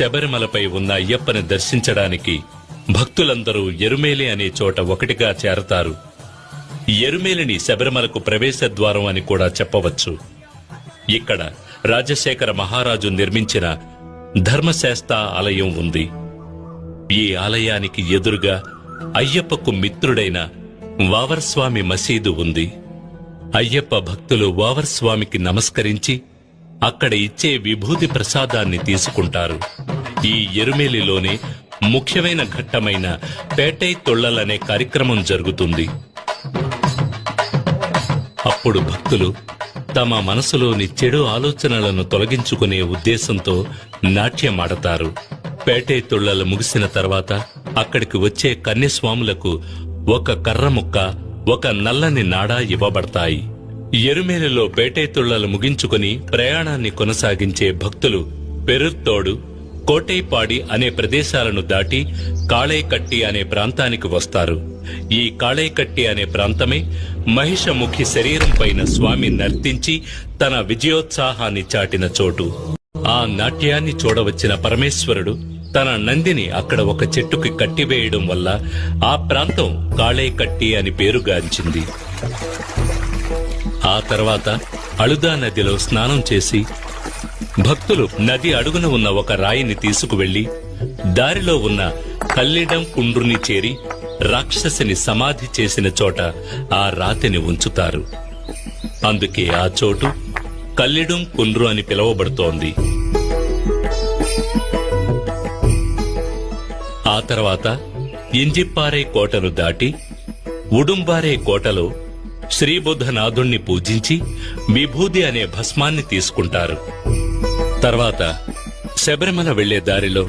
శబరిమలపై ఉన్న అయ్యప్పని దర్శించడానికి భక్తులందరూ ఎరుమేలి అనే చోట ఒకటిగా చేరతారు. ఎరుమేలిని శబరిమలకు ప్రవేశ ద్వారం అని కూడా చెప్పవచ్చు. ఇక్కడ రాజశేఖర మహారాజు నిర్మించిన ధర్మశాస్త ఆలయం ఉంది. ఈ ఆలయానికి ఎదురుగా అయ్యప్పకు మిత్రుడైన వావర్స్వామి మసీదు ఉంది. అయ్యప్ప భక్తులు వావర్స్వామికి నమస్కరించి అక్కడ ఇచ్చే విభూతి ప్రసాదాన్ని తీసుకుంటారు. ఈ ఎరుమేలిలోనే ముఖ్యమైన ఘట్టమైన పేటై తొళ్ళలనే కార్యక్రమం జరుగుతుంది. అప్పుడు భక్తులు తమ మనసులోని చెడు ఆలోచనలను తొలగించుకునే ఉద్దేశంతో నాట్యమాడతారు. పేటై తొళ్ళలు ముగిసిన తర్వాత అక్కడికి వచ్చే కన్యస్వాములకు ఒక కర్ర ముక్క ఒక నల్లని నాడా ఇవ్వబడతాయి. ఎరుమేలిలో పేటై తుళ్ళలు ముగించుకుని ప్రయాణాన్ని కొనసాగించే భక్తులు పెరుత్తోడు కోటైపాడి అనే ప్రదేశాలను దాటి కాళైకట్టి అనే ప్రాంతానికి వస్తారు. ఈ కాళైకట్టి అనే ప్రాంతమే మహిషముఖి శరీరం పైన స్వామి నర్తించి తన విజయోత్సాహాన్ని చాటిన చోటు. ఆ నాట్యాన్ని చూడవచ్చిన పరమేశ్వరుడు తన నందిని అక్కడ ఒక చెట్టుకి కట్టివేయడం వల్ల ఆ ప్రాంతం కాళైకట్టి అని పేరుగాంచింది. ఆ తర్వాత అళుదా నదిలో స్నానం చేసి భక్తులు నది అడుగున ఉన్న ఒక రాయిని తీసుకువెళ్ళి దారిలో ఉన్న కల్లిడం కుండ్రుని చేరి రాక్షసిని సమాధి చేసిన చోట ఆ రాతిని ఉంచుతారు. అందుకే ఆ చోటు కల్లిడం కుండ్రు అని పిలువబడుతోంది. ఆ తర్వాత ఇంజిప్పారే కోటను దాటి ఉడుంబారే కోటలో శ్రీబుద్ధనాథుణ్ణి పూజించి విభూది అనే భస్మాన్ని తీసుకుంటారు. తర్వాత శబరిమల వెళ్ళే దారిలో